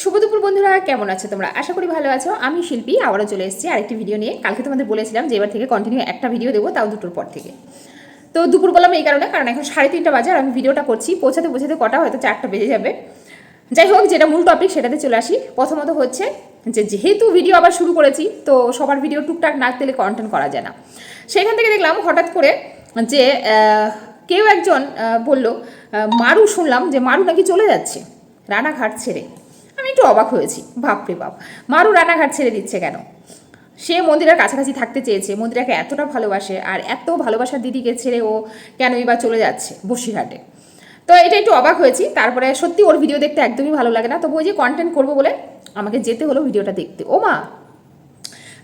শুভ দুপুর বন্ধুরা, কেমন আছো তোমরা? আশা করি ভালো আছো। আমি শিল্পী, আবারও চলে এসেছি আরেকটি ভিডিও নিয়ে। কালকে তোমাদের বলেছিলাম যে এবার থেকে কন্টিনিউ একটা ভিডিও দেবো, তাও দুটোর পর থেকে। তো দুপুর বললাম এই কারণে, কারণ এখন সাড়ে তিনটা বাজে আর আমি ভিডিওটা করছি। পৌঁছাতে পৌঁছাতে কটা? হয়তো চারটা বেজে যাবে। যাই হোক, যেটা মূল টপিক সেটাতে চলে আসি। প্রথমত হচ্ছে যে যেহেতু ভিডিও আবার শুরু করেছি, তো সবার ভিডিও টুকটাক না দিলে কন্টেন্ট করা যায় না। সেখান থেকে দেখলাম হঠাৎ করে যে কেউ একজন বলল মারু শুনলাম যে মারু নাকি চলে যাচ্ছে, রানাঘাট ছেড়ে। আমি একটু অবাক হয়েছি। বাপরে বাপ। মারু রানাঘাট ছেড়ে দিচ্ছে কেন? সে মন্দিরের কাছাকাছি থাকতে চেয়েছে, মন্দিরাকে এতটা ভালোবাসে আর এত ভালোবাসার দিদিকে ছেড়ে ও কেনই বা চলে যাচ্ছে বসিরহাটে। তো এটা একটু অবাক হয়েছি, তারপরে সত্যি ওর ভিডিও দেখতে একদমই ভালো লাগে না তবু ওই যে কন্টেন্ট করব বলে আমাকে যেতে হলো ভিডিওটা দেখতে। ও মা!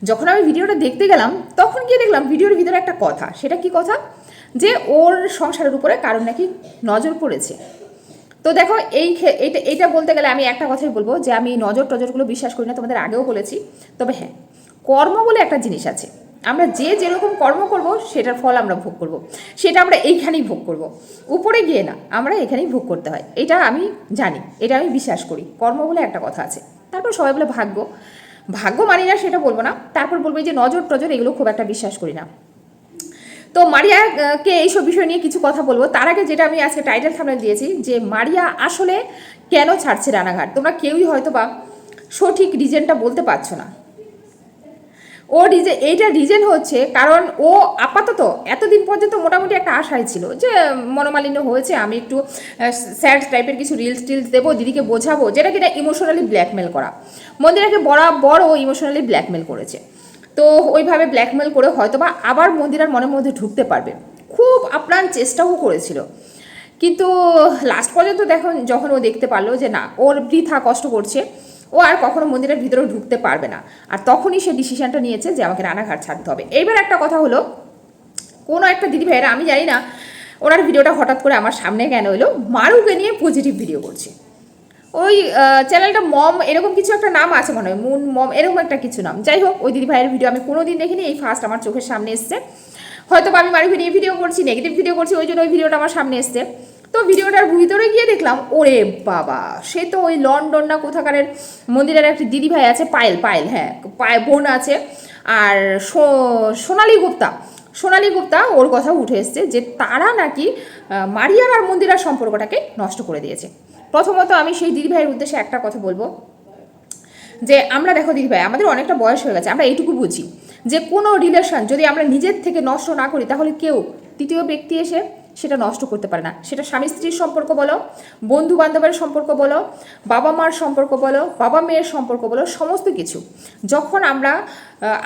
যখন আমি ভিডিওটা দেখতে গেলাম, তখন গিয়ে দেখলাম ভিডিওর ভিতরে একটা কথা। সেটা কি কথা? যে ওর সংসারের উপরে কারণ নাকি নজর পড়েছে। তো দেখো, এই এইটা এইটা বলতে গেলে আমি একটা কথাই বলব যে আমি নজর টজরগুলো বিশ্বাস করি না, তোমাদের আগেও বলেছি। তবে হ্যাঁ কর্ম বলে একটা জিনিস আছে। আমরা যে যেরকম কর্ম করব, সেটার ফল আমরা ভোগ করব। সেটা আমরা এইখানেই ভোগ করব। উপরে গিয়ে না, আমরা এখানেই ভোগ করতে হয়। এটা আমি জানি, এটা আমি বিশ্বাস করি। কর্ম বলে একটা কথা আছে। তারপর সবাই বলে ভাগ্য। ভাগ্য মানি না, সেটা বলব না। তারপর বলব যে নজর টজর, এগুলো খুব একটা বিশ্বাস করি না। তো মারিয়াকে এইসব বিষয় নিয়ে কিছু কথা বলব? তার আগে যেটা আমি আজকে টাইটেল থামলে দিয়েছি, যে মারিয়া আসলে কেন ছাড়ছে রানাঘাট? তোমরা কেউই হয়তো বা সঠিক রিজনটা বলতে পারছ না। ও রিজে এইটা রিজন হচ্ছে কারণ ও আপাতত এতদিন পর্যন্ত মোটামুটি একটা আশায় ছিল যে মনোমালিন্য হয়েছে, আমি একটু স্যাড টাইপের কিছু রিলস টিলস দেবো, দিদিকে বোঝাবো, যেটা কিনা ইমোশনালি ব্ল্যাকমেল করা। মন্দিরাকে বরাবর ও ইমোশনালি ব্ল্যাকমেল করেছে। তো ওইভাবে ব্ল্যাকমেল করে হয়তো বা আবার মন্দিরার মনের মধ্যে ঢুকতে পারবে। খুব আপ্রাণ চেষ্টাও করেছিল। কিন্তু লাস্ট পর্যন্ত দেখুন যখন ও দেখতে পারল যে না, ওর বৃথা কষ্ট করছে, ও আর কখনো মন্দিরের ভিতরে ঢুকতে পারবে না। আর তখনই সে ডিসিশনটা নিয়েছে যে আমাকে রানাঘাট ছাড়তে হবে। এইবার একটা কথা হলো, কোনো একটা দিদি ভাইয়েরা, আমি জানি না, ওনার ভিডিওটা হঠাৎ করে আমার সামনে কেন এলো, মারুকে নিয়ে পজিটিভ ভিডিও করছে। ওই চ্যানেলটা মম, এরকম কিছু একটা নাম আছে মনে হয়, মুন মম, এরকম একটা কিছু নাম। যাই হোক, ওই দিদি ভাইয়ের ভিডিও আমি কোনোদিন দেখিনি, এই ফার্স্ট আমার চোখের সামনে এসছে। হয়তো আমি মারুকে নিয়ে ভিডিও করছি নেগেটিভ ভিডিও করছি, ওই জন্য ওই ভিডিওটা আমার সামনে এসছে। তো ভিডিওটার ভিতরে গিয়ে দেখলাম, ওরে বাবা, সে তো ওই লন্ডন না কোথাকারের মন্দিরের একটা দিদি ভাই আছে, পায়েল পায়েল হ্যাঁ পায়ে বোন আছে। আর সোনালী গুপ্তা সোনালী গুপ্তা ওর কথা উঠে এসছে যে তারা নাকি মারিয়ার আর মন্দিরার সম্পর্কটাকে নষ্ট করে দিয়েছে। প্রথমত আমি সেই দিদি ভাইয়ের উদ্দেশ্যে একটা কথা বলব। যে আমরা দেখো দিদি ভাই, আমাদের অনেকটা বয়স হয়ে গেছে, আমরা এইটুকু বুঝি। যে কোনো রিলেশন যদি আমরা নিজের থেকে নষ্ট না করি, তাহলে কেউ তৃতীয় ব্যক্তি এসে সেটা নষ্ট করতে পারে না। সেটা স্বামী স্ত্রীর সম্পর্ক বলো বন্ধু বান্ধবের সম্পর্ক বলো, বাবা মার সম্পর্ক বলো, বাবা মেয়ের সম্পর্ক বলো, সমস্ত কিছু। যখন আমরা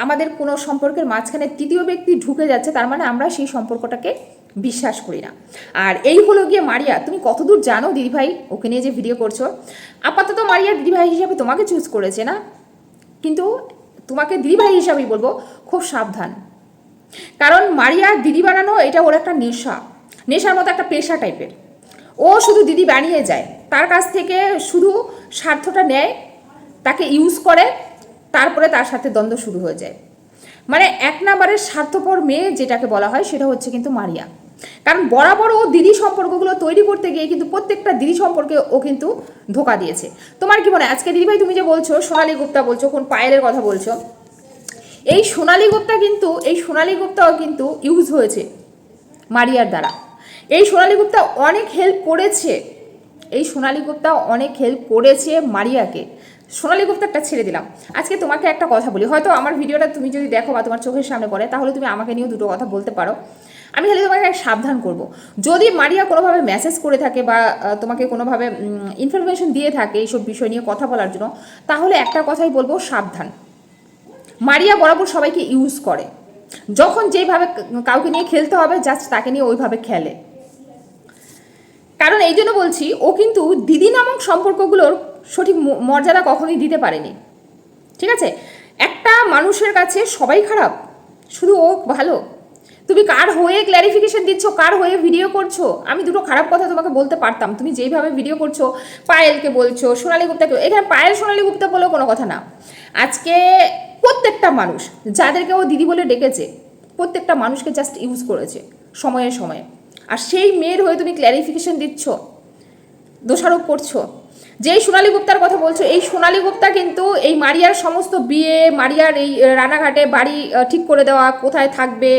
আমাদের কোনো সম্পর্কের মাঝখানে তৃতীয় ব্যক্তি ঢুকে যাচ্ছে, তার মানে আমরা সেই সম্পর্কটাকে বিশ্বাস করি না। আর এই হলো গিয়ে মারিয়া, তুমি কতদূর জানো দিদিভাই? ওকে নিয়ে যে ভিডিও করছ। আপাতত মারিয়া দিদিভাই হিসাবে তোমাকে চুজ করেছে না? কিন্তু তোমাকে দিদিভাই হিসাবেই বলব, খুব সাবধান। কারণ মারিয়া দিদি বানানো, এটা ওর একটা নেশা। নেশার মতো একটা পেশা টাইপের ও শুধু দিদি বানিয়ে যায়। তার কাছ থেকে শুধু স্বার্থটা নেয়, তাকে ইউজ করে, তারপরে তার সাথে দ্বন্দ্ব শুরু হয়ে যায়। মানে এক নাম্বারের স্বার্থপর মেয়ে যেটাকে বলা হয়, সেটা হচ্ছে কিন্তু মারিয়া। কারণ বরাবর ও দিদি সম্পর্কগুলো তৈরি করতে গিয়ে কিন্তু প্রত্যেকটা দিদি সম্পর্কে ও কিন্তু ধোকা দিয়েছে। তোমার কি মনে হয়? আজকে দিদিভাই তুমি যে বলছো, সোনালী গুপ্তা বলছো, কোন পায়েলের কথা বলছো, এই সোনালী গুপ্তা কিন্তু, এই সোনালী গুপ্তাও কিন্তু ইউজ হয়েছে মারিয়ার দ্বারা। এই সোনালী গুপ্তা অনেক হেল্প করেছে। এই সোনালী গুপ্তা অনেক হেল্প করেছে মারিয়াকে। সোনালী গুপ্তারটা ছেড়ে দিলাম। আজকে তোমাকে একটা কথা বলি। হয়তো আমার ভিডিওটা তুমি যদি দেখো বা তোমার চোখের সামনে পড়ে, তাহলে তুমি আমাকে নিয়েও দুটো কথা বলতে পারো। আমি খালি তোমাকে সাবধান করব। যদি মারিয়া কোনোভাবে মেসেজ করে থাকে বা তোমাকে কোনোভাবে ইনফরমেশন দিয়ে থাকে এইসব বিষয় নিয়ে কথা বলার জন্য, তাহলে একটা কথাই বলব, সাবধান। মারিয়া বরাবর সবাইকে ইউজ করে। যখন যেভাবে কাউকে নিয়ে খেলতে হবে জাস্ট তাকে নিয়ে ওইভাবে খেলে। কারণ এই জন্য বলছি, ও কিন্তু দিদি নামক সম্পর্কগুলোর সঠিক মর্যাদা কখনোই দিতে পারেনি। ঠিক আছে? একটা মানুষের কাছে সবাই খারাপ, শুধু ও ভালো। তুমি কার হয়ে ক্ল্যারিফিকেশন দিচ্ছ, কার হয়ে ভিডিও করছ? আমি দুটো খারাপ কথা তোমাকে বলতে পারতাম। তুমি যেইভাবে ভিডিও করছ, পায়েলকে বলছো, সোনালী গুপ্তাকে এখানে পায়েল, সোনালী গুপ্তা বলেও কোনো কথা না। আজকে প্রত্যেকটা মানুষ, যাদেরকে ও দিদি বলে ডেকেছে, প্রত্যেকটা মানুষকে জাস্ট ইউজ করেছে, সময়ে সময়ে। আর সেই মেয়ের হয়ে তুমি ক্ল্যারিফিকেশন দিচ্ছ, দোষারোপ করছ। যেই সোনালী গুপ্তার কথা বলছো, এই সোনালী গুপ্তা কিন্তু এই মারিয়ার সমস্ত বিয়ে, মারিয়ার এই রানাঘাটে বাড়ি ঠিক করে দেওয়া, কোথায় থাকবে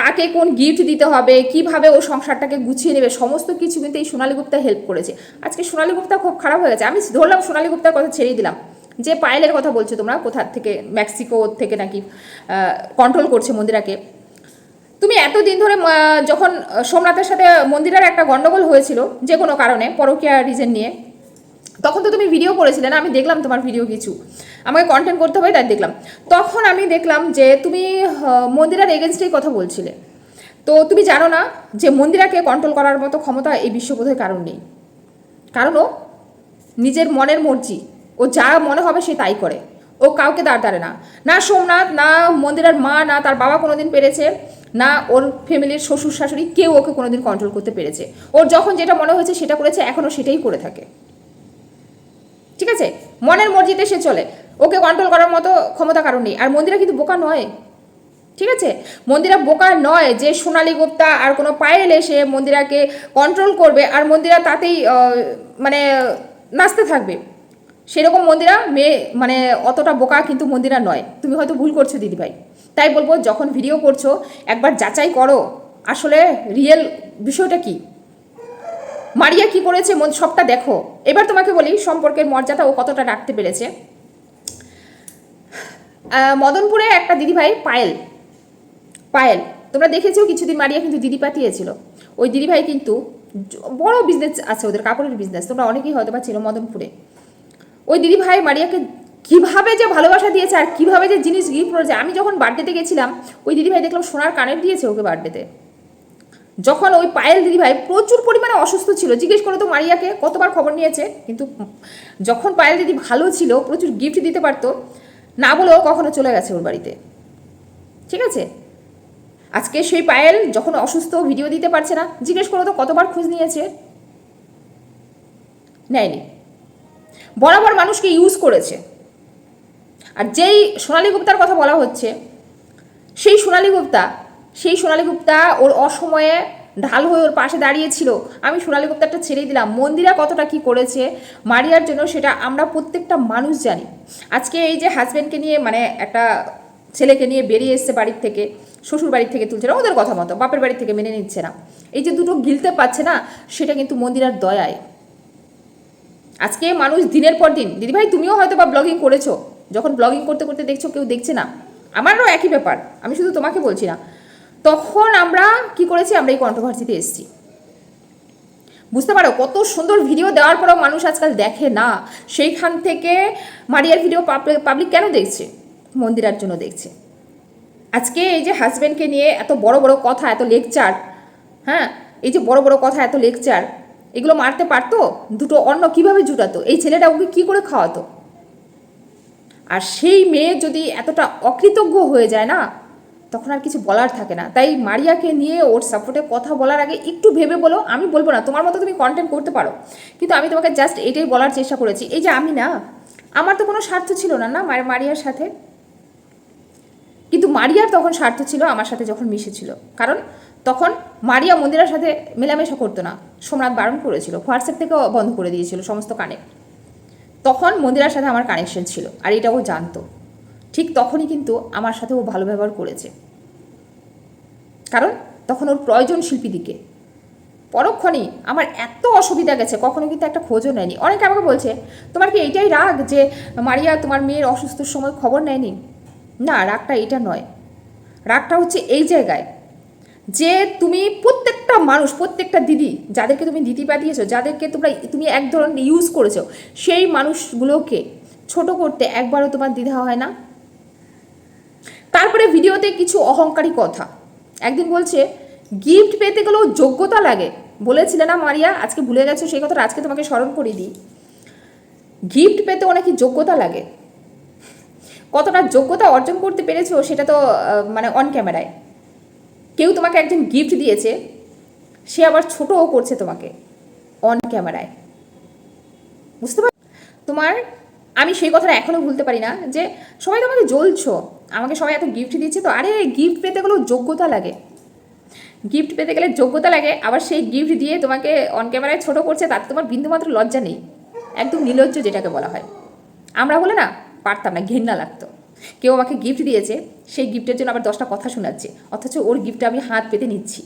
কাকে কোন গিফট দিতে হবে, কীভাবে ও সংসারটাকে গুছিয়ে নেবে, সমস্ত কিছু কিন্তু এই সোনালী গুপ্তা হেল্প করেছে। আজকে সোনালী গুপ্তা খুব খারাপ হয়ে গেছে। আমি ধরলাম সোনালী গুপ্তার কথা ছেড়েই দিলাম। যে পায়েলের কথা বলছো তোমরা কোথা থেকে? মেক্সিকো থেকে নাকি কন্ট্রোল করছে মন্দিরাকে। তুমি এতদিন ধরে যখন সোমনাথের সাথে মন্দিরের একটা গন্ডগোল হয়েছিল যে কোনো কারণে, পরকীয়া রিজন নিয়ে তখন তো তুমি ভিডিও করেছিলে না, আমি দেখলাম তোমার ভিডিও কিছু। আমাকে কন্টেন্ট করতে হবে, তাই দেখলাম। তখন আমি দেখলাম যে তুমি মন্দিরার এগেনস্টেই কথা বলছিলে। তো তুমি জানো না যে মন্দিরাকে কন্ট্রোল করার মতো ক্ষমতা এই বিশ্ববোধের কারণ নেই। কারণ ও নিজের মনের মর্জি, ও যা মনে হবে সে তাই করে। ও কাউকে দাঁড় দাঁড়ে না। না সোমনাথ, না মন্দিরার মা, না তার বাবা কোনোদিন পেরেছে, না ওর ফ্যামিলির শ্বশুর শাশুড়ি কেউ ওকে কোনোদিন কন্ট্রোল করতে পেরেছে। ওর যখন যেটা মনে হয়েছে সেটা করেছে, এখনও সেটাই করে থাকে। ঠিক আছে? মনের মর্জিতে সে চলে। ওকে কন্ট্রোল করার মতো ক্ষমতা কারণ নেই। আর মন্দিরা কিন্তু বোকা নয়। ঠিক আছে? মন্দিরা বোকা নয় যে সোনালি গুপ্তা আর কোনো পায়েল এসে মন্দিরাকে কন্ট্রোল করবে আর মন্দিরা তাতেই মানে নাচতে থাকবে। সেরকম মন্দিরা মেয়ে মানে অতটা বোকা কিন্তু মন্দিরা নয়। তুমি হয়তো ভুল করছ দিদিভাই। তাই বলব, যখন ভিডিও করছ, একবার যাচাই করো। আসলে রিয়েল বিষয়টা কি? মারিয়া কি করেছে সবটা দেখো। এবার তোমাকে বলি সম্পর্কের মর্যাদা ও কতটা রাখতে পেরেছে। মদনপুরে একটা দিদিভাই, পায়েল। পায়েল, তোমরা দেখেছ কিছুদিন মারিয়া কিন্তু দিদি পাঠিয়েছিল। ওই দিদিভাই কিন্তু বড় বিজনেস আছে ওদের, কাপড়ের বিজনেস তোমরা অনেকেই হয়তো বা ছিল মদনপুরে। ওই দিদিভাই মারিয়াকে কীভাবে যে ভালোবাসা দিয়েছে আর কীভাবে যে জিনিস গিফট করেছে, আমি যখন বার্থডেতে গেছিলাম, ওই দিদিভাই দেখলাম সোনার কানের দিয়েছে ওকে বার্থডেতে যখন ওই পায়েল দিদিভাই প্রচুর পরিমাণে অসুস্থ ছিল, জিজ্ঞেস করো তো মারিয়াকে কতবার খবর নিয়েছে? কিন্তু যখন পায়েল দিদি ভালো ছিল, প্রচুর গিফট দিতে পারতো, না বলেও কখনো চলে গেছে ওর বাড়িতে। ঠিক আছে? আজকে সেই পায়েল যখন অসুস্থ ভিডিও দিতে পারছে না, জিজ্ঞেস করো তো কতবার খোঁজ নিয়েছে? নেয়নি। বরাবর মানুষকে ইউজ করেছে। আর যেই সোনালী গুপ্তার কথা বলা হচ্ছে, সেই সোনালী গুপ্তা সেই সোনালী গুপ্তা ওর অসময়ে ঢাল হয়ে ওর পাশে দাঁড়িয়েছিল। আমি সোনালী গুপ্তারটা ছেড়েই দিলাম। মন্দিরা কতটা কি করেছে মারিয়ার জন্য সেটা আমরা প্রত্যেকটা মানুষ জানি। আজকে এই যে হাজব্যান্ডকে নিয়ে মানে একটা ছেলেকে নিয়ে বেরিয়ে এসছে বাড়ির থেকে, শ্বশুর বাড়ির থেকে তুলছে না, ওদের কথা মতো, বাপের বাড়ি থেকে মেনে নিচ্ছে না। এই যে দুটো গিলতে পারছে না, সেটা কিন্তু মন্দিরার দয়ায়। আজকে মানুষ দিনের পর দিন, দিদিভাই তুমিও হয়তো বা ব্লগিং করেছ, যখন ব্লগিং করতে করতে দেখছ কেউ দেখছে না। আমারও একই ব্যাপার, আমি শুধু তোমাকে বলছি না। তখন আমরা কি করেছি? আমরা এই কন্ট্রোভার্সিতে এসেছি। বুঝতে পারো? কত সুন্দর ভিডিও দেওয়ার পরেও মানুষ আজকাল দেখে না। সেইখান থেকে মারিয়ার ভিডিও পাবলিক কেন দেখছে? মন্দিরার জন্য দেখছে। আজকে এই যে হাজব্যান্ডকে নিয়ে এত বড় বড় কথা, এত লেকচার হ্যাঁ? এই যে বড় বড় কথা, এত লেকচার এগুলো মারতে পারতো? দুটো অন্য কীভাবে জুটাতো? এই ছেলেটা ওকে কী করে খাওয়াতো? আর সেই মেয়ে যদি এতটা অকৃতজ্ঞ হয়ে যায় না তখন আর কিছু বলার থাকে না। তাই মারিয়াকে নিয়ে ওর সাপোর্টে কথা বলার আগে একটু ভেবে বলো, আমি বলব না, তোমার মতো তুমি কন্টেন্ট করতে পারো। কিন্তু আমি তোমাকে জাস্ট এটাই বলার চেষ্টা করেছি। এই যে আমি না, আমার তো কোনো স্বার্থ ছিল না না মারিয়ার সাথে। কিন্তু মারিয়ার তখন স্বার্থ ছিল আমার সাথে যখন মিশেছিল। কারণ তখন মারিয়া মন্দিরার সাথে মেলামেশা করতো না। সোমনাথ বারণ করেছিল, হোয়াটসঅ্যাপ থেকেও বন্ধ করে দিয়েছিল সমস্ত কানেক্ট। তখন মন্দিরার সাথে আমার কানেকশন ছিল, আর এটা ও জানতো। ঠিক তখনই কিন্তু আমার সাথে ও ভালো ব্যবহার করেছে। কারণ তখন ওর প্রয়োজন শিল্পীদিকে পরক্ষণেই আমার এত অসুবিধা গেছে, কখনো কিন্তু একটা খোঁজও নেয়নি। অনেকে আমাকে বলছে, তোমার কি এইটাই রাগ যে মারিয়া তোমার মেয়ের অসুস্থর সময় খবর নেয়নি? না, রাগটা এটা নয়। রাগটা হচ্ছে এই জায়গায় যে তুমি প্রত্যেকটা মানুষ, প্রত্যেকটা দিদি, যাদেরকে তুমি দিদি পাঠিয়েছো যাদেরকে তোমরা তুমি এক ধরনের ইউজ করেছ, সেই মানুষগুলোকে ছোট করতে একবারও তোমার দ্বিধা হয় না? তারপরে ভিডিওতে কিছু অহংকারী কথা। একদিন বলছে গিফট পেতে গেলেও যোগ্যতা লাগে। বলেছিলে না মারিয়া? আজকে ভুলে গেছো সেই কথাটা? আজকে তোমাকে স্মরণ করিয়ে দিই। গিফট পেতে অনেকই যোগ্যতা লাগে? কতটা যোগ্যতা অর্জন করতে পেরেছ সেটা তো মানে অন ক্যামেরায় কেউ তোমাকে একজন গিফট দিয়েছে, সে আবার ছোটও করছে তোমাকে অন ক্যামেরায় বুঝতে পার, তোমার আমি সেই কথাটা এখনও ভুলতে পারি না যে সবাই তো তোমাকে জ্বলছো, আমাকে সবাই এত গিফট দিচ্ছে তো, আরে গিফট পেতে গেলেও যোগ্যতা লাগে। গিফট পেতে গেলে যোগ্যতা লাগে, আবার সেই গিফট দিয়ে তোমাকে অন ক্যামেরায় ছোটো করছে, তাতে তোমার বিন্দুমাত্র লজ্জা নেই। একদম নির্লজ্জ যেটাকে বলা হয়। আমরা বলে না, পারতাম না, ঘেন্না লাগতো। কেউ আমাকে গিফট দিয়েছে, সেই গিফটের জন্য আবার দশটা কথা শোনাচ্ছে, অথচ ওর গিফটে আমি হাত পেতে নিচ্ছি।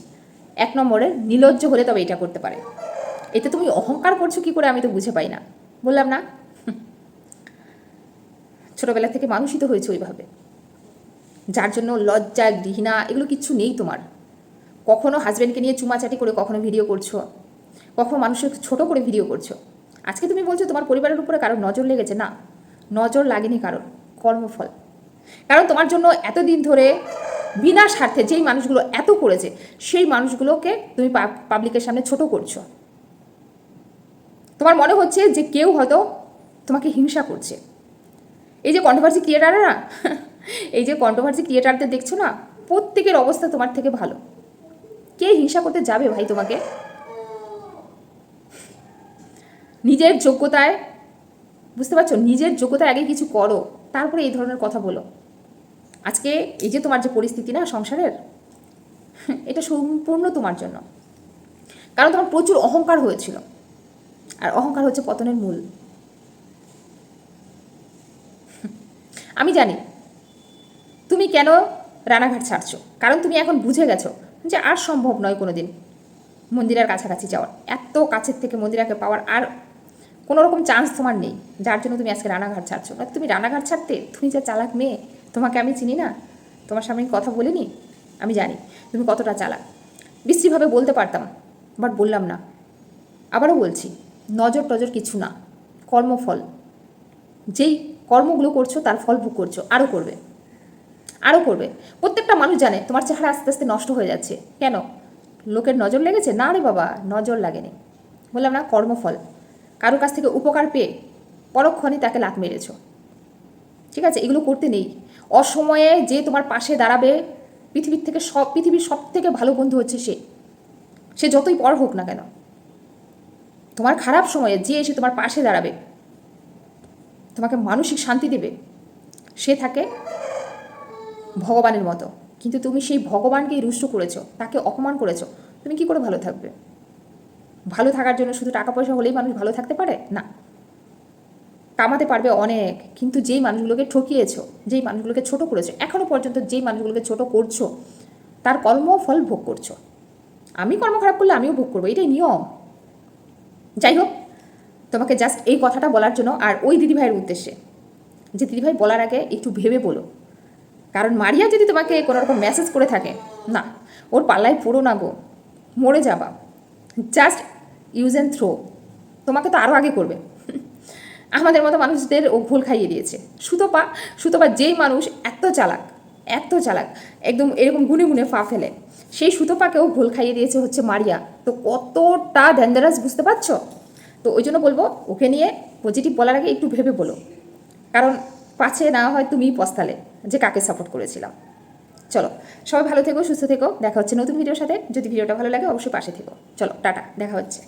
এক নম্বরে নির্লজ্জ হলে তবে এটা করতে পারে। এতে তুমি অহংকার করছ কি করে আমি তো বুঝে পাই না। বললাম না। ছোটবেলা থেকে মানুষই তো হয়েছে ওইভাবে। যার জন্য লজ্জা, ঘৃণা, এগুলো কিচ্ছু নেই তোমার। কখনো হাজব্যান্ডকে নিয়ে চুমাচাটি করে কখনো ভিডিও করছ, কখনো মানুষের ছোট করে ভিডিও করছ। আজকে তুমি বলছো তোমার পরিবারের উপরে কারোর নজর লেগেছে, না, নজর লাগেনি কারোর, কর্মফল। কারণ তোমার জন্য এতদিন ধরে বিনা স্বার্থে যেই মানুষগুলো এত করেছে, সেই মানুষগুলোকে তুমি পাবলিকের সামনে ছোট করছ। তোমার মনে হচ্ছে যে কেউ হয়তো তোমাকে হিংসা করছে। এই যে কন্ট্রোভার্সি ক্রিয়েটাররা এই যে কন্ট্রোভার্সি ক্রিয়েটারদের দেখছ না, প্রত্যেকের অবস্থা তোমার থেকে ভালো। কে হিংসা করতে যাবে ভাই তোমাকে? নিজের যোগ্যতায়, বুঝতে পারছ? নিজের যোগ্যতায় আগে কিছু করো, তারপরে এই ধরনের কথা বলো। আজকে এই যে তোমার যে পরিস্থিতি না সংসারের, এটা সম্পূর্ণ তোমার জন্য। কারণ তোমার প্রচুর অহংকার হয়েছিল। আর অহংকার হচ্ছে পতনের মূল। আমি জানি। তুমি কেন রানাঘাট ছাড়ছো? কারণ তুমি এখন বুঝে গেছো যে আর সম্ভব নয় কোনো দিন মন্দিরের কাছাকাছি যাওয়ার এত কাছের থেকে মন্দিরাকে পাওয়ার আর কোনো রকম চান্স তোমার নেই। যার জন্য তুমি আজকে রানাঘাট ছাড়ছো। না তুমি রানাঘাট ছাড়তে তুমি যা চালাক মেয়ে, তোমাকে আমি চিনি না? তোমার সামনে কথা বলিনি? আমি জানি, তুমি কতটা চালাক। বিশ্রীভাবে বলতে পারতাম বাট বললাম না। আবারও বলছি, নজর টজর কিছু না। কর্মফল। যেই কর্মগুলো করছ, তার ফল ভোগ করছ, আরও করবে। আরও করবে। প্রত্যেকটা মানুষ জানে, তোমার চেহারা আস্তে আস্তে নষ্ট হয়ে যাচ্ছে। কেন? লোকের নজর লেগেছে? না রে বাবা, নজর লাগেনি। বললাম, না, কর্মফল। কারোর কাছ থেকে উপকার পেয়ে পরক্ষণে তাকে লাত মেরেছ। ঠিক আছে, এগুলো করতে নেই। অসময়ে যে তোমার পাশে দাঁড়াবে, পৃথিবীর থেকে সব, পৃথিবীর সব থেকে ভালো বন্ধু হচ্ছে সে। সে যতই পর হোক না কেন। তোমার খারাপ সময়ে যে এসে তোমার পাশে দাঁড়াবে তোমাকে মানসিক শান্তি দেবে। সে থাকে ভগবানের মতো। কিন্তু তুমি সেই ভগবানকেই রুষ্ট করেছ, তাকে অপমান করেছ। তুমি কি করে ভালো থাকবে? ভালো থাকার জন্য শুধু টাকা পয়সা হলেই মানুষ ভালো থাকতে পারে? না। কামাতে পারবে অনেক, কিন্তু যেই মানুষগুলোকে ঠকিয়েছো, যেই মানুষগুলোকে ছোট করেছ এখনও পর্যন্ত যেই মানুষগুলোকে ছোট করছ, তার কর্মফল ভোগ করছ। আমি কর্ম খারাপ করলে আমিও ভোগ করব, এটাই নিয়ম। যাই হোক তোমাকে জাস্ট এই কথাটা বলার জন্য আর ওই দিদিভাইয়ের উদ্দেশ্যে। যে দিদিভাই বলার আগে একটু ভেবে বলো। কারণ মারিয়া যদি তোমাকে কোনো রকম মেসেজ করে থাকে, না, ওর পাল্লায় পড়ো না গো, মরে যাবা। জাস্ট ইউজ অ্যান্ড থ্রো তোমাকে তো আরও আগে করবে। আমাদের মতো মানুষদের ও ভুল খাইয়ে দিয়েছে। সুতপা সুতপা যেই মানুষ এত চালাক এত চালাক, একদম এরকম গুনে গুনে ফা ফেলে, সেই সুতপাকেও ভুল খাইয়ে দিয়েছে হচ্ছে মারিয়া। তো কতটা ডেঞ্জারাস বুঝতে পারছ? তো ওই জন্য বলব, ওকে নিয়ে পজিটিভ বলার আগে একটু ভেবে বলো। কারণ পাছে না হয় তুমি পস্তালে, যে কাকে সাপোর্ট করেছিলাম। চলো, সবাই ভালো থেকো, সুস্থ থেকো, দেখা হচ্ছে নতুন ভিডিওর সাথে। যদি ভিডিওটা ভালো লাগে, অবশ্যই পাশে থেকো। চলো, টাটা, দেখা হচ্ছে।